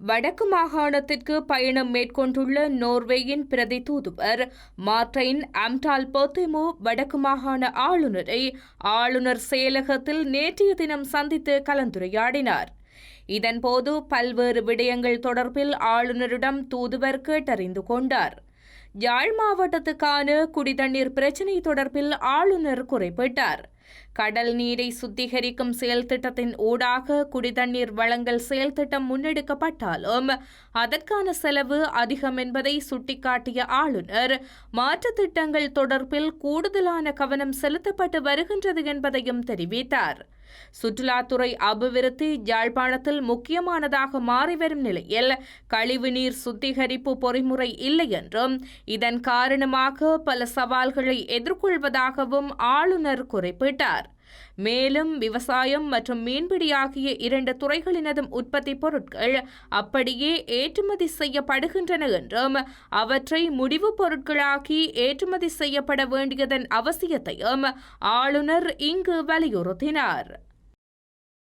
வடக்கு மாகாணத்திற்கு பயணம் மேற்கொண்டுள்ள நோர்வேயின் பிரதி தூதுவர் மார்டைன் அம்டால் பொத்திமு வடக்கு மாகாண ஆளுநரை ஆளுநர் செயலகத்தில் நேற்றைய தினம் சந்தித்து கலந்துரையாடினார். இதன்போது பல்வேறு விடயங்கள் தொடர்பில் ஆளுநரிடம் தூதுவர் கேட்டறிந்து கொண்டார். யாழ் மாவட்டத்துக்கான குடிதண்ணீர் பிரச்சினை தொடர்பில் ஆளுநர் குறிப்பிட்டார். கடல் நீரை சுத்திகரிக்கும் செயல் திட்டத்தின் ஊடாக குடிதண்ணீர் வழங்கல் செயல் திட்டம் முன்னெடுக்கப்பட்டாலும் அதற்கான செலவு அதிகம் என்பதை சுட்டிக்காட்டிய ஆளுநர் மாற்று திட்டங்கள் தொடர்பில் கூடுதலான கவனம் செலுத்தப்பட்டு வருகின்றது என்பதையும் தெரிவித்தார். சுற்றுலாத்துறை அபிவிருத்தி யாழ்ப்பாணத்தில் முக்கியமானதாக மாறிவரும் நிலையில் கழிவுநீர் சுத்திகரிப்பு பொறிமுறை இல்லை என்றும் இதன் காரணமாக பல சவால்களை எதிர்கொள்வதாகவும் ஆளுநர் குறிப்பிட்டார். மேலும் விவசாயம் மற்றும் மீன்பிடி ஆகிய இரண்டு துறைகளினதும் உற்பத்தி பொருட்கள் அப்படியே ஏற்றுமதி செய்யப்படுகின்றன என்றும் அவற்றை முடிவு பொருட்களாக்கி ஏற்றுமதி செய்யப்பட வேண்டியதன் அவசியத்தையும் ஆளுநர் இங்கு வலியுறுத்தினார்.